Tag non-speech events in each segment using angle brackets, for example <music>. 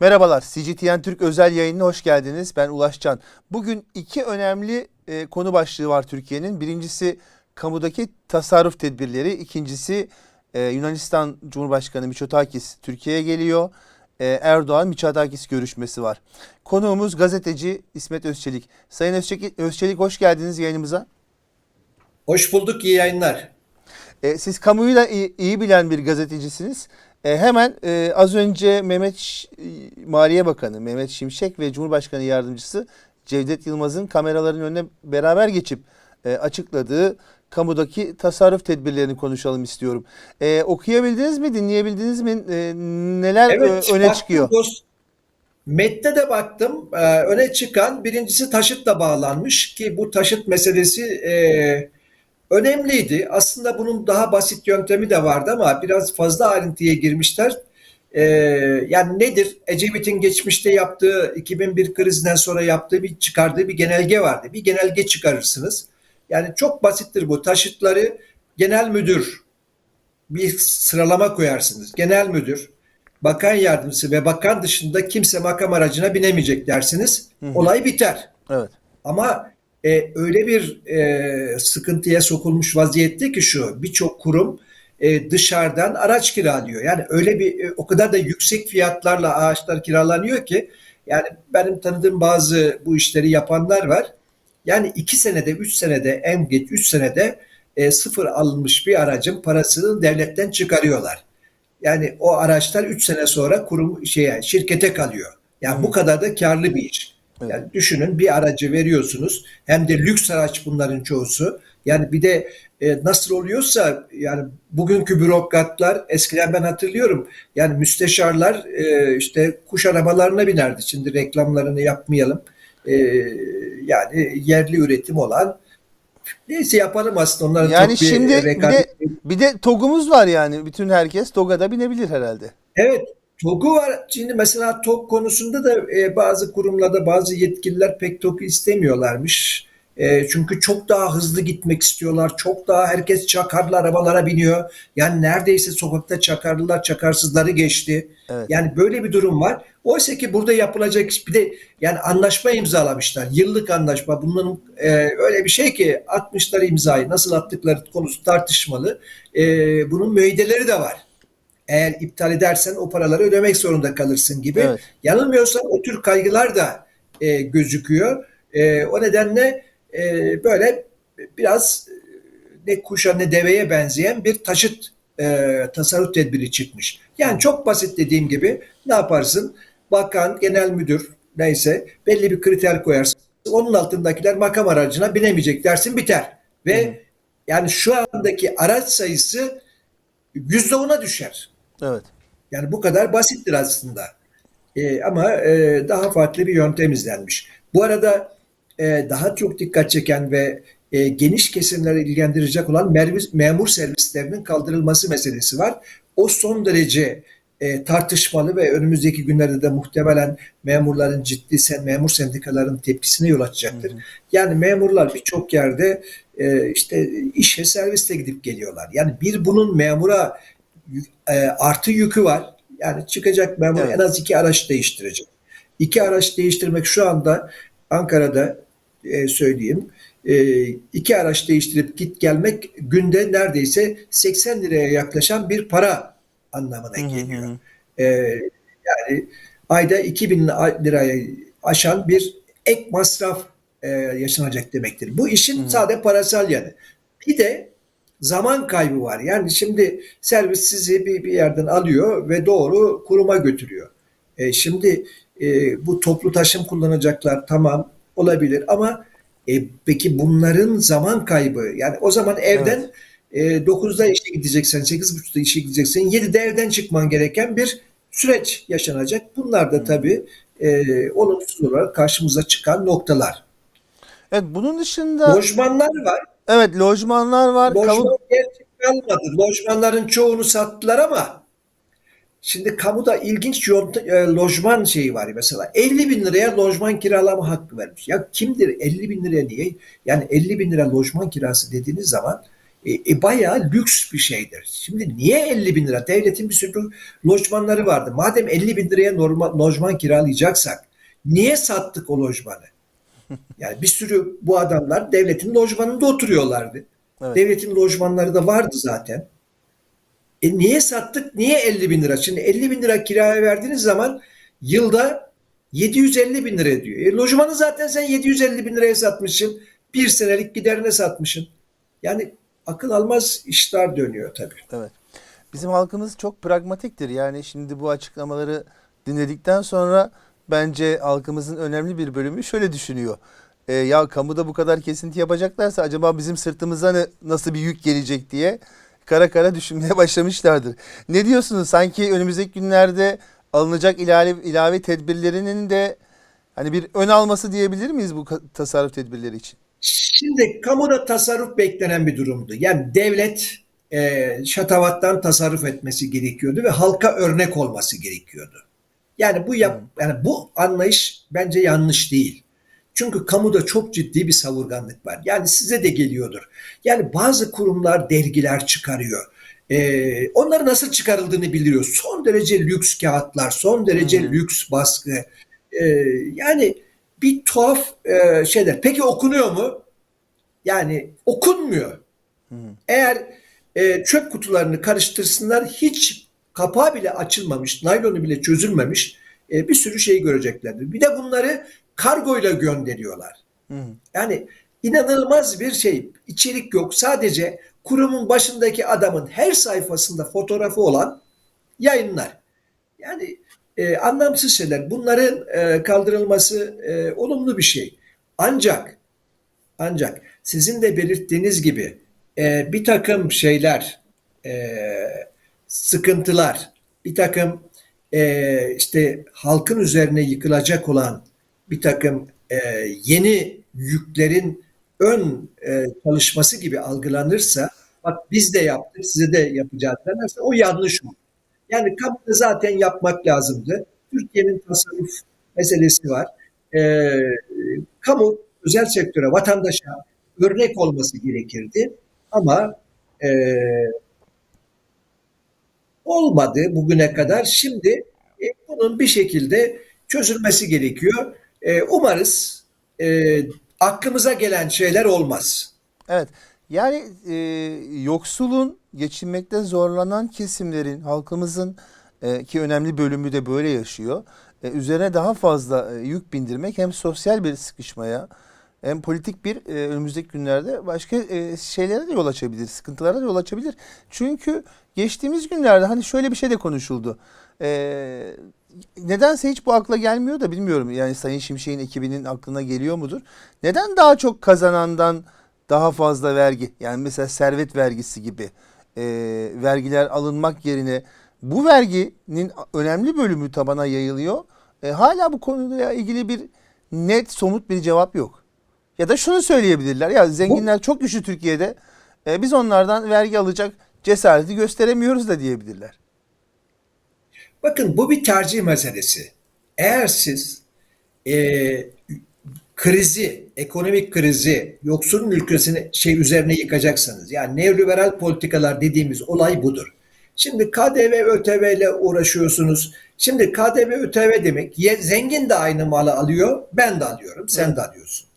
Merhabalar, CGTN Türk özel yayınına hoş geldiniz. Ben Ulaş Can. Bugün iki önemli e, konu başlığı var Türkiye'nin. Birincisi kamudaki tasarruf tedbirleri. İkincisi e, Yunanistan Cumhurbaşkanı Mitsotakis Türkiye'ye geliyor. E, Erdoğan Mitsotakis görüşmesi var. Konuğumuz gazeteci İsmet Özçelik. Sayın Özçelik, Özçelik hoş geldiniz yayınımıza. Hoş bulduk, iyi yayınlar. E, siz kamuyu da iyi, iyi bilen bir gazetecisiniz. E, hemen e, az önce Mehmet e, Maliye Bakanı Mehmet Şimşek ve Cumhurbaşkanı Yardımcısı Cevdet Yılmaz'ın kameraların önüne beraber geçip e, açıkladığı kamudaki tasarruf tedbirlerini konuşalım istiyorum. E, okuyabildiniz mi, dinleyebildiniz mi? E, neler Evet, e, öne çıkıyor? dost- Metne de baktım. Ee, öne çıkan birincisi taşıtla bağlanmış ki bu taşıt meselesi e, önemliydi. Aslında bunun daha basit yöntemi de vardı ama biraz fazla ayrıntıya girmişler. Ee, yani nedir? Ecevit'in geçmişte yaptığı 2001 krizinden sonra yaptığı bir çıkardığı bir genelge vardı. Bir genelge çıkarırsınız. Yani çok basittir bu. Taşıtları genel müdür bir sıralama koyarsınız. Genel müdür, bakan yardımcısı ve bakan dışında kimse makam aracına binemeyecek dersiniz. Olay biter. Evet. Ama e, öyle bir e, sıkıntıya sokulmuş vaziyette ki şu birçok kurum e, dışarıdan araç kiralıyor. Yani öyle bir e, o kadar da yüksek fiyatlarla ağaçlar kiralanıyor ki yani benim tanıdığım bazı bu işleri yapanlar var. Yani iki senede, üç senede en geç üç senede e, sıfır alınmış bir aracın parasını devletten çıkarıyorlar. Yani o araçlar 3 sene sonra kurum şeye şirkete kalıyor. Yani bu kadar da karlı bir iş. Yani düşünün bir aracı veriyorsunuz. Hem de lüks araç bunların çoğusu. Yani bir de e, nasıl oluyorsa yani bugünkü bürokratlar eskiden ben hatırlıyorum. Yani müsteşarlar e, işte kuş arabalarına binerdi. Şimdi reklamlarını yapmayalım. E, yani yerli üretim olan neyse yapalım aslında onların Yani çok bir şimdi bir de, bir de TOG'umuz var yani. Bütün herkes TOG'a da binebilir herhalde. Evet, TOG'u var. Şimdi mesela TOG konusunda da e, bazı kurumlarda bazı yetkililer pek TOG'u istemiyorlarmış. E, çünkü çok daha hızlı gitmek istiyorlar. Çok daha herkes çakarlı arabalara biniyor. Yani neredeyse sokakta çakarlılar çakarsızları geçti. Evet. Yani böyle bir durum var. Oysa ki burada yapılacak bir de yani anlaşma imzalamışlar. Yıllık anlaşma. Bunların e, öyle bir şey ki atmışlar imzayı. Nasıl attıkları konusu tartışmalı. E, bunun müeydeleri de var eğer iptal edersen o paraları ödemek zorunda kalırsın gibi. Evet. Yanılmıyorsam o tür kaygılar da e, gözüküyor. E, o nedenle e, böyle biraz e, ne kuşa ne deveye benzeyen bir taşıt e, tasarruf tedbiri çıkmış. Yani çok basit dediğim gibi ne yaparsın? Bakan, genel müdür neyse belli bir kriter koyarsın. Onun altındakiler makam aracına binemeyecek dersin biter. Ve yani şu andaki araç sayısı yüzde ona düşer. Evet. Yani bu kadar basittir aslında. Ee, ama e, daha farklı bir yöntem izlenmiş. Bu arada e, daha çok dikkat çeken ve e, geniş kesimleri ilgilendirecek olan mervi- memur servislerinin kaldırılması meselesi var. O son derece e, tartışmalı ve önümüzdeki günlerde de muhtemelen memurların ciddi sen memur sendikaların tepkisine yol açacaktır. Yani memurlar birçok yerde e, işte işe servisle gidip geliyorlar. Yani bir bunun memura e, artı yükü var. Yani çıkacak memur Evet. en az iki araç değiştirecek. İki araç değiştirmek şu anda Ankara'da e, söyleyeyim e, iki araç değiştirip git gelmek günde neredeyse 80 liraya yaklaşan bir para anlamına Hı hı geliyor. hı. E, yani ayda 2000 liraya aşan bir ek masraf e, yaşanacak demektir. Bu işin sade parasal yanı. Bir de zaman kaybı var. Yani şimdi servis sizi bir, bir yerden alıyor ve doğru kuruma götürüyor. E, şimdi e, bu toplu taşım kullanacaklar tamam olabilir ama e, peki bunların zaman kaybı yani o zaman evden e, 9'da işe gideceksen 8.30'da işe gideceksen 7'de evden çıkman gereken bir süreç yaşanacak. Bunlar da tabii e, olumsuz olarak karşımıza çıkan noktalar. Evet bunun dışında Lojmanlar var. Evet lojmanlar var. Lojman Kamu gerçek kalmadı. Lojmanların çoğunu sattılar ama şimdi kamuda ilginç yont- e, lojman şeyi var mesela. 50 bin liraya lojman kiralama hakkı vermiş. Ya kimdir 50 bin liraya niye? Yani 50 bin lira lojman kirası dediğiniz zaman e, e, bayağı lüks bir şeydir. Şimdi niye 50 bin lira? Devletin bir sürü lojmanları vardı. Madem 50 bin liraya normal, lojman kiralayacaksak niye sattık o lojmanı? Yani bir sürü bu adamlar devletin lojmanında oturuyorlardı. Evet. Devletin lojmanları da vardı zaten. E niye sattık? Niye 50 bin lira? Şimdi 50 bin lira kiraya verdiğiniz zaman yılda 750 bin lira ediyor. E, lojmanı zaten sen 750 bin liraya satmışsın. Bir senelik giderine satmışsın. Yani akıl almaz işler dönüyor tabii. Evet. Bizim halkımız çok pragmatiktir. Yani şimdi bu açıklamaları dinledikten sonra bence halkımızın önemli bir bölümü şöyle düşünüyor. E, ya kamuda bu kadar kesinti yapacaklarsa acaba bizim sırtımıza ne, nasıl bir yük gelecek diye kara kara <laughs> düşünmeye başlamışlardır. Ne diyorsunuz? Sanki önümüzdeki günlerde alınacak ilave, ilave tedbirlerinin de hani bir ön alması diyebilir miyiz bu tasarruf tedbirleri için? Şimdi kamuda tasarruf beklenen bir durumdu. Yani devlet e, şatavattan tasarruf etmesi gerekiyordu ve halka örnek olması gerekiyordu. Yani bu yap, yani bu anlayış bence yanlış değil. Çünkü kamuda çok ciddi bir savurganlık var. Yani size de geliyordur. Yani bazı kurumlar dergiler çıkarıyor. Ee, onları nasıl çıkarıldığını biliyor. Son derece lüks kağıtlar, son derece Hmm. lüks baskı. Ee, yani bir tuhaf e, şeyler. Peki okunuyor mu? Yani okunmuyor. Eğer e, çöp kutularını karıştırsınlar hiç kapağı bile açılmamış, naylonu bile çözülmemiş e, bir sürü şey göreceklerdir. Bir de bunları kargoyla gönderiyorlar. Hı. Yani inanılmaz bir şey. İçerik yok. Sadece kurumun başındaki adamın her sayfasında fotoğrafı olan yayınlar. Yani e, anlamsız şeyler. Bunların e, kaldırılması e, olumlu bir şey. Ancak ancak sizin de belirttiğiniz gibi e, bir takım şeyler, e, sıkıntılar, bir takım e, işte halkın üzerine yıkılacak olan bir takım e, yeni yüklerin ön e, çalışması gibi algılanırsa, bak biz de yaptık, size de yapacağız derlerse o yanlış olur. Yani kamuda zaten yapmak lazımdı. Türkiye'nin tasarruf meselesi var. E, kamu özel sektöre, vatandaşa örnek olması gerekirdi. Ama e, olmadı bugüne kadar. Şimdi e, bunun bir şekilde çözülmesi gerekiyor. E, umarız e, aklımıza gelen şeyler olmaz. Evet. Yani e, yoksulun, geçinmekte zorlanan kesimlerin, halkımızın e, ki önemli bölümü de böyle yaşıyor. E, üzerine daha fazla e, yük bindirmek hem sosyal bir sıkışmaya hem politik bir e, önümüzdeki günlerde başka e, şeylere de yol açabilir, sıkıntılara da yol açabilir. Çünkü geçtiğimiz günlerde hani şöyle bir şey de konuşuldu. E, nedense hiç bu akla gelmiyor da bilmiyorum. Yani Sayın Şimşek'in ekibinin aklına geliyor mudur? Neden daha çok kazanandan daha fazla vergi yani mesela servet vergisi gibi e, vergiler alınmak yerine bu verginin önemli bölümü tabana yayılıyor. E, hala bu konuyla ilgili bir net somut bir cevap yok. Ya da şunu söyleyebilirler ya zenginler çok güçlü Türkiye'de e, biz onlardan vergi alacak cesareti gösteremiyoruz da diyebilirler. Bakın bu bir tercih meselesi. Eğer siz e, krizi, ekonomik krizi, yoksul mülkesini şey üzerine yıkacaksanız, yani neoliberal politikalar dediğimiz olay budur. Şimdi KDV, ÖTV ile uğraşıyorsunuz. Şimdi KDV, ÖTV demek zengin de aynı malı alıyor, ben de alıyorum, sen de alıyorsun.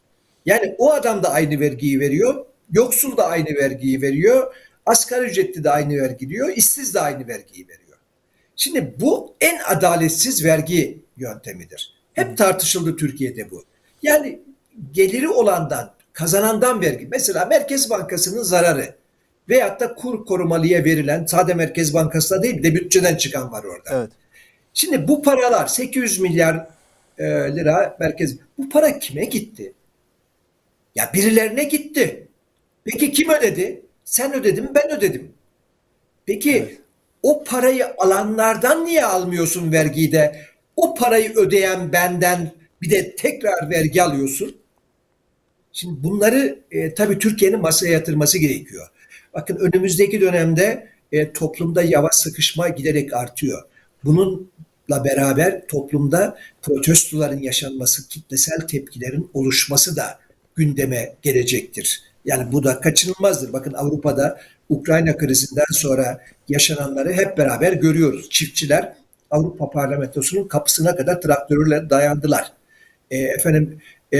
Yani o adam da aynı vergiyi veriyor, yoksul da aynı vergiyi veriyor, asgari ücretli de aynı vergi veriyor, işsiz de aynı vergiyi veriyor. Şimdi bu en adaletsiz vergi yöntemidir. Hep tartışıldı Türkiye'de bu. Yani geliri olandan, kazanandan vergi. Mesela Merkez Bankası'nın zararı veyahut da kur korumalıya verilen, sade Merkez Bankası'na değil de bütçeden çıkan var orada. Evet. Şimdi bu paralar 800 milyar e, lira merkez. Bu para kime gitti? Ya birilerine gitti. Peki kim ödedi? Sen ödedin, ben ödedim. Peki Evet. o parayı alanlardan niye almıyorsun vergiyi de? O parayı ödeyen benden bir de tekrar vergi alıyorsun. Şimdi bunları e, tabii Türkiye'nin masaya yatırması gerekiyor. Bakın önümüzdeki dönemde e, toplumda yavaş sıkışma giderek artıyor. Bununla beraber toplumda protestoların yaşanması, kitlesel tepkilerin oluşması da gündeme gelecektir Yani bu da kaçınılmazdır. Bakın Avrupa'da Ukrayna krizinden sonra yaşananları hep beraber görüyoruz. Çiftçiler Avrupa Parlamentosu'nun kapısına kadar traktörle dayandılar. E, efendim e,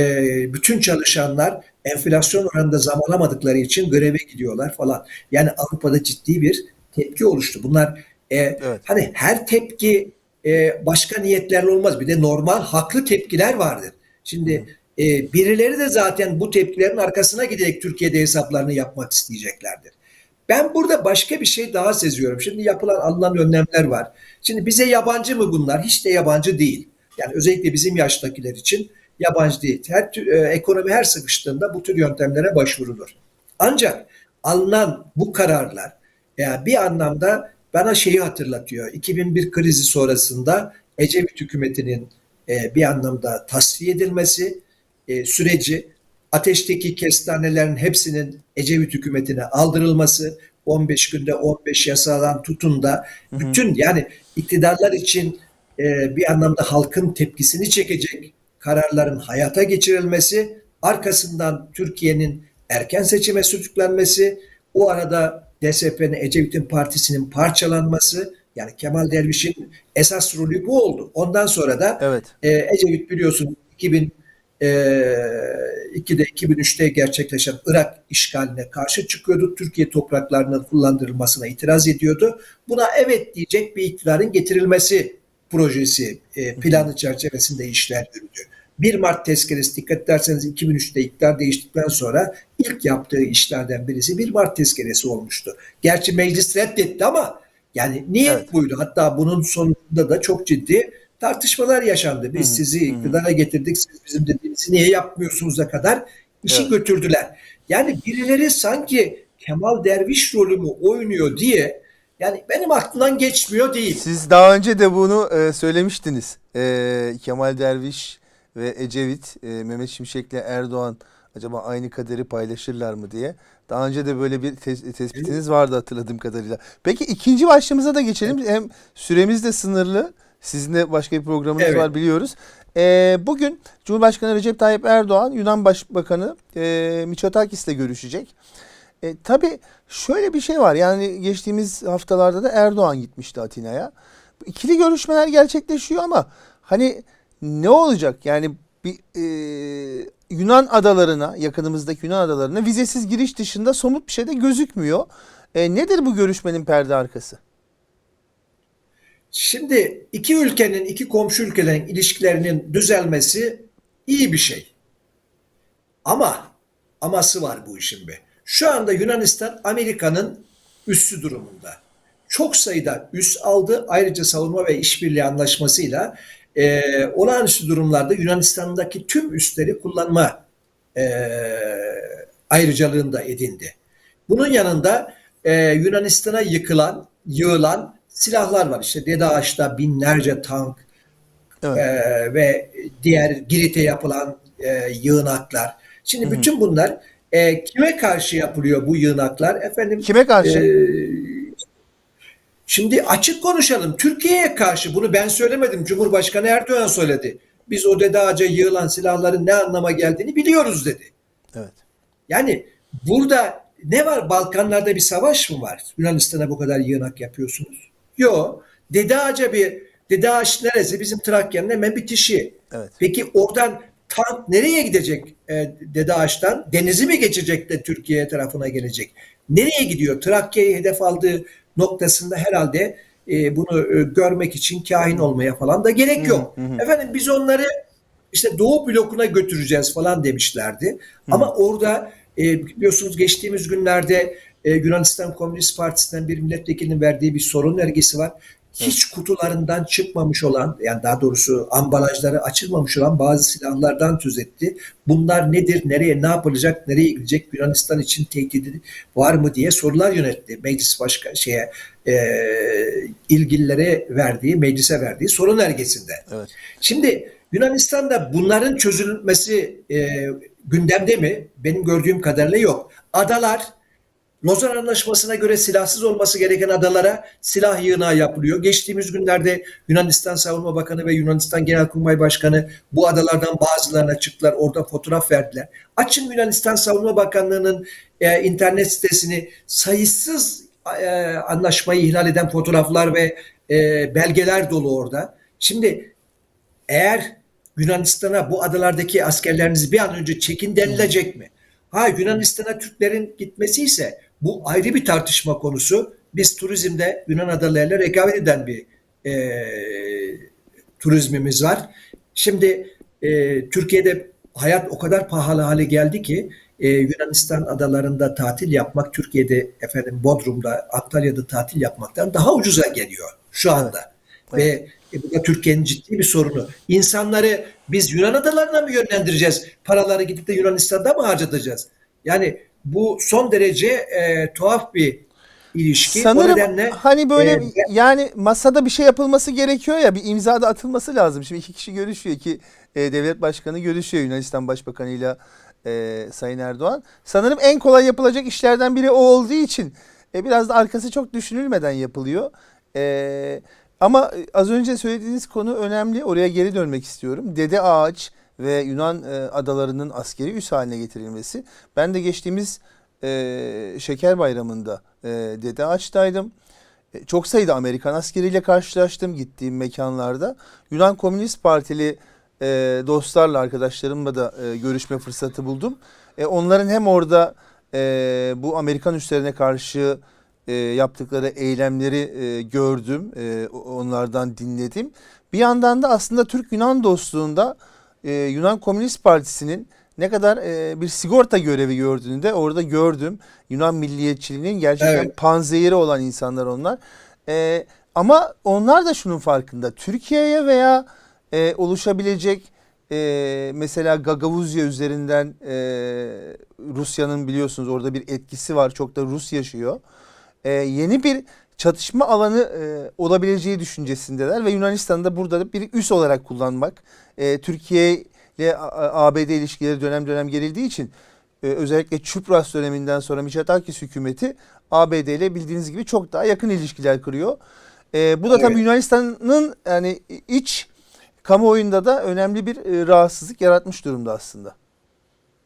bütün çalışanlar enflasyon oranında zam alamadıkları için greve gidiyorlar falan. Yani Avrupa'da ciddi bir tepki oluştu. Bunlar e, Evet. hani her tepki e, başka niyetlerle olmaz. Bir de normal haklı tepkiler vardır. Şimdi e, birileri de zaten bu tepkilerin arkasına giderek Türkiye'de hesaplarını yapmak isteyeceklerdir. Ben burada başka bir şey daha seziyorum. Şimdi yapılan alınan önlemler var. Şimdi bize yabancı mı bunlar? Hiç de yabancı değil. Yani özellikle bizim yaştakiler için yabancı değil. Her tür- e, ekonomi her sıkıştığında bu tür yöntemlere başvurulur. Ancak alınan bu kararlar yani bir anlamda bana şeyi hatırlatıyor. 2001 krizi sonrasında Ecevit hükümetinin e, bir anlamda tasfiye edilmesi e, süreci, ateşteki kestanelerin hepsinin Ecevit hükümetine aldırılması, 15 günde 15 yasadan tutun da bütün yani iktidarlar için e, bir anlamda halkın tepkisini çekecek kararların hayata geçirilmesi, arkasından Türkiye'nin erken seçime sürüklenmesi, o arada DSP'nin Ecevit'in partisinin parçalanması, yani Kemal Derviş'in esas rolü bu oldu. Ondan sonra da Evet. e, Ecevit biliyorsun 2002'de 2003'te gerçekleşen Irak işgaline karşı çıkıyordu. Türkiye topraklarının kullandırılmasına itiraz ediyordu. Buna evet diyecek bir iktidarın getirilmesi projesi e, planı çerçevesinde işler yürüdü. 1 Mart tezkeresi dikkat ederseniz 2003'te iktidar değiştikten sonra ilk yaptığı işlerden birisi 1 Mart tezkeresi olmuştu. Gerçi meclis reddetti ama yani niyet Evet. buydu. Hatta bunun sonunda da çok ciddi tartışmalar yaşandı. Biz Hı, sizi iktidara getirdik, siz bizim dediğimizi niye yapmıyorsunuz'a kadar işi Evet. götürdüler. Yani birileri sanki Kemal Derviş rolümü oynuyor diye yani benim aklımdan geçmiyor değil. Siz daha önce de bunu e, söylemiştiniz. E, Kemal Derviş ve Ecevit, e, Mehmet Şimşek'le Erdoğan acaba aynı kaderi paylaşırlar mı diye. Daha önce de böyle bir tes- tespitiniz vardı hatırladığım kadarıyla. Peki ikinci başlığımıza da geçelim. Hem süremiz de sınırlı. Sizin de başka bir programınız Evet. var biliyoruz. E, bugün Cumhurbaşkanı Recep Tayyip Erdoğan, Yunan Başbakanı e, Mitsotakis'le görüşecek. E, tabii şöyle bir şey var. Yani geçtiğimiz haftalarda da Erdoğan gitmişti Atina'ya. İkili görüşmeler gerçekleşiyor ama hani ne olacak? Yani bir e, Yunan adalarına, yakınımızdaki Yunan adalarına vizesiz giriş dışında somut bir şey de gözükmüyor. E, nedir bu görüşmenin perde arkası? Şimdi iki ülkenin, iki komşu ülkelerin ilişkilerinin düzelmesi iyi bir şey. Ama aması var bu işin be. Şu anda Yunanistan Amerika'nın üssü durumunda. Çok sayıda üs aldı. Ayrıca savunma ve işbirliği anlaşmasıyla e, olağanüstü durumlarda Yunanistan'daki tüm üsleri kullanma e, ayrıcalığında edindi. Bunun yanında e, Yunanistan'a yıkılan, yığılan silahlar var. İşte Dede Ağaç'ta binlerce tank Evet. e, ve diğer Girit'e yapılan e, yığınaklar. Şimdi bütün bunlar e, kime karşı yapılıyor bu yığınaklar? Efendim Kime karşı? e, şimdi açık konuşalım. Türkiye'ye karşı bunu ben söylemedim. Cumhurbaşkanı Erdoğan söyledi. Biz o Dede Ağaç'a yığılan silahların ne anlama geldiğini biliyoruz dedi. evet. Yani burada ne var? Balkanlarda bir savaş mı var? Yunanistan'a bu kadar yığınak yapıyorsunuz. Yok. Dede Ağaç'a bir Dede Ağaç neresi? Bizim Trakya'nın hemen bitişi. Evet. Peki oradan tank nereye gidecek e, Dede Ağaç'tan? Denizi mi geçecek de Türkiye tarafına gelecek? Nereye gidiyor? Trakya'yı hedef aldığı noktasında herhalde e, bunu e, görmek için kahin olmaya falan da gerek yok. Efendim biz onları işte Doğu blokuna götüreceğiz falan demişlerdi. Ama orada e, biliyorsunuz geçtiğimiz günlerde e, Yunanistan Komünist Partisi'nden bir milletvekilinin verdiği bir sorun ergesi var. Hiç kutularından çıkmamış olan yani daha doğrusu ambalajları açılmamış olan bazı silahlardan söz etti. Bunlar nedir, nereye, ne yapılacak, nereye gidecek, Yunanistan için tehdidi var mı diye sorular yöneltti. Meclis başka şeye e, ilgililere verdiği, meclise verdiği sorun ergesinde. Evet. Şimdi Yunanistan'da bunların çözülmesi e, gündemde mi? Benim gördüğüm kadarıyla yok. Adalar Lozan Anlaşması'na göre silahsız olması gereken adalara silah yığınağı yapılıyor. Geçtiğimiz günlerde Yunanistan Savunma Bakanı ve Yunanistan Genelkurmay Başkanı bu adalardan bazılarına çıktılar. Orada fotoğraf verdiler. Açın Yunanistan Savunma Bakanlığı'nın e, internet sitesini sayısız e, anlaşmayı ihlal eden fotoğraflar ve e, belgeler dolu orada. Şimdi eğer Yunanistan'a bu adalardaki askerlerinizi bir an önce çekin denilecek mi? Ha Yunanistan'a Türklerin gitmesi ise bu ayrı bir tartışma konusu. Biz turizmde Yunan adalarıyla rekabet eden bir e, turizmimiz var. Şimdi e, Türkiye'de hayat o kadar pahalı hale geldi ki e, Yunanistan adalarında tatil yapmak Türkiye'de efendim Bodrum'da, Antalya'da tatil yapmaktan daha ucuza geliyor şu anda. Ve e, bu da Türkiye'nin ciddi bir sorunu. İnsanları biz Yunan adalarına mı yönlendireceğiz? Paraları gidip de Yunanistan'da mı harcatacağız? Yani bu son derece e, tuhaf bir ilişki. o Sanırım nedenle hani böyle e, yani masada bir şey yapılması gerekiyor ya bir imza da atılması lazım. Şimdi iki kişi görüşüyor ki e, devlet başkanı görüşüyor Yunanistan başbakanıyla e, Sayın Erdoğan. Sanırım en kolay yapılacak işlerden biri o olduğu için e, biraz da arkası çok düşünülmeden yapılıyor. E, ama az önce söylediğiniz konu önemli. Oraya geri dönmek istiyorum. Dede Ağaç ve Yunan e, adalarının askeri üs haline getirilmesi. Ben de geçtiğimiz e, Şeker Bayramı'nda e, Dede Ağaç'taydım. E, çok sayıda Amerikan askeriyle karşılaştım gittiğim mekanlarda. Yunan Komünist Partili e, dostlarla, arkadaşlarımla da e, görüşme fırsatı buldum. E, onların hem orada e, bu Amerikan üslerine karşı e, yaptıkları eylemleri e, gördüm, e, onlardan dinledim. Bir yandan da aslında Türk-Yunan dostluğunda e, Yunan Komünist Partisi'nin ne kadar e, bir sigorta görevi gördüğünü de orada gördüm. Yunan milliyetçiliğinin gerçekten Evet. panzehiri olan insanlar onlar. E, ama onlar da şunun farkında. Türkiye'ye veya e, oluşabilecek e, mesela Gagavuzya üzerinden e, Rusya'nın biliyorsunuz orada bir etkisi var. Çok da Rus yaşıyor. E, yeni bir çatışma alanı e, olabileceği düşüncesindeler ve Yunanistan'da burada da bir üs olarak kullanmak. E, Türkiye ile ABD ilişkileri dönem dönem gerildiği için e, özellikle Çupras döneminden sonra Mitsotakis hükümeti ABD ile bildiğiniz gibi çok daha yakın ilişkiler kuruyor. E, bu da tabii Evet. Yunanistan'ın yani iç kamuoyunda da önemli bir e, rahatsızlık yaratmış durumda aslında.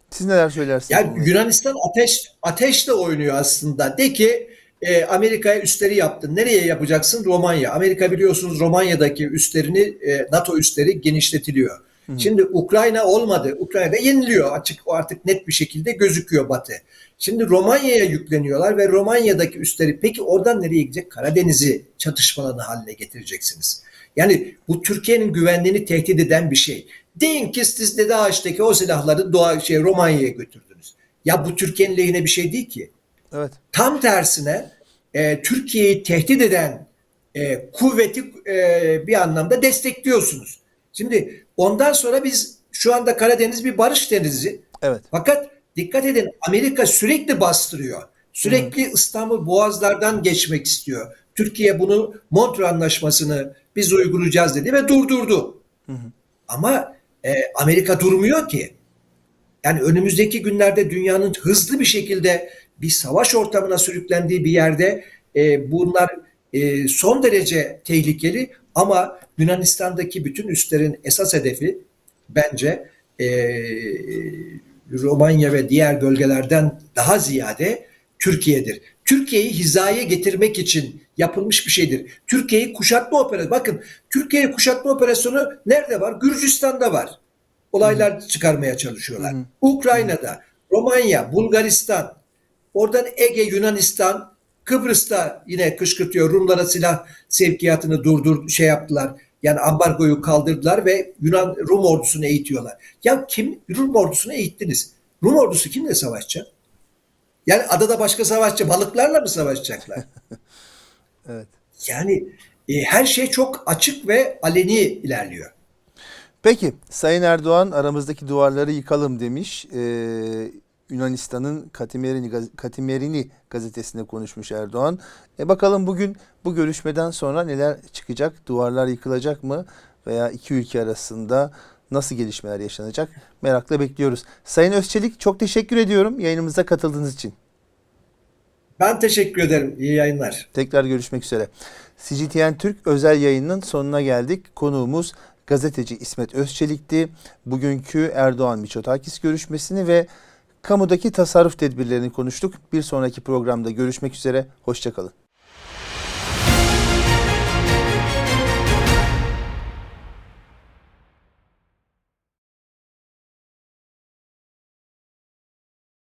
Siz neler söylersiniz? Yani? Yunanistan ateş ateşle oynuyor aslında. De ki e, Amerika'ya üstleri yaptın. Nereye yapacaksın? Romanya. Amerika biliyorsunuz Romanya'daki üstlerini e, NATO üstleri genişletiliyor. Şimdi Ukrayna olmadı. Ukrayna yeniliyor. Açık o artık net bir şekilde gözüküyor Batı. Şimdi Romanya'ya yükleniyorlar ve Romanya'daki üstleri peki oradan nereye gidecek? Karadeniz'i çatışma alanı haline getireceksiniz. Yani bu Türkiye'nin güvenliğini tehdit eden bir şey. Deyin ki siz Dede Ağaç'taki o silahları Doğa, şey, Romanya'ya götürdünüz. Ya bu Türkiye'nin lehine bir şey değil ki. Evet. Tam tersine e, Türkiye'yi tehdit eden e, kuvveti e, bir anlamda destekliyorsunuz. Şimdi ondan sonra biz şu anda Karadeniz bir barış denizi. Evet. Fakat dikkat edin Amerika sürekli bastırıyor. Sürekli İstanbul boğazlardan geçmek istiyor. Türkiye bunu Montreux Anlaşması'nı biz uygulayacağız dedi ve durdurdu. Ama e, Amerika durmuyor ki. Yani önümüzdeki günlerde dünyanın hızlı bir şekilde bir savaş ortamına sürüklendiği bir yerde e, bunlar e, son derece tehlikeli ama Yunanistan'daki bütün üslerin esas hedefi bence e, Romanya ve diğer bölgelerden daha ziyade Türkiye'dir. Türkiye'yi hizaya getirmek için yapılmış bir şeydir. Türkiye'yi kuşatma operasyonu. Bakın Türkiye'yi kuşatma operasyonu nerede var? Gürcistan'da var. Olaylar çıkarmaya çalışıyorlar. Ukrayna'da, Romanya, Bulgaristan, oradan Ege, Yunanistan, Kıbrıs'ta yine kışkırtıyor. Rumlara silah sevkiyatını durdur şey yaptılar. Yani ambargoyu kaldırdılar ve Yunan Rum ordusunu eğitiyorlar. Ya kim Rum ordusunu eğittiniz? Rum ordusu kimle savaşacak? Yani adada başka savaşçı balıklarla mı savaşacaklar? <laughs> Evet. Yani e, her şey çok açık ve aleni ilerliyor. Peki Sayın Erdoğan aramızdaki duvarları yıkalım demiş. Ee, Yunanistan'ın Katimerini, Katimerini gazetesinde konuşmuş Erdoğan. E bakalım bugün bu görüşmeden sonra neler çıkacak? Duvarlar yıkılacak mı? Veya iki ülke arasında nasıl gelişmeler yaşanacak? Merakla bekliyoruz. Sayın Özçelik çok teşekkür ediyorum yayınımıza katıldığınız için. Ben teşekkür ederim. İyi yayınlar. Tekrar görüşmek üzere. CGTN Türk özel yayınının sonuna geldik. Konuğumuz gazeteci İsmet Özçelik'ti. Bugünkü Erdoğan Miçotakis görüşmesini ve Kamudaki tasarruf tedbirlerini konuştuk. Bir sonraki programda görüşmek üzere. Hoşçakalın.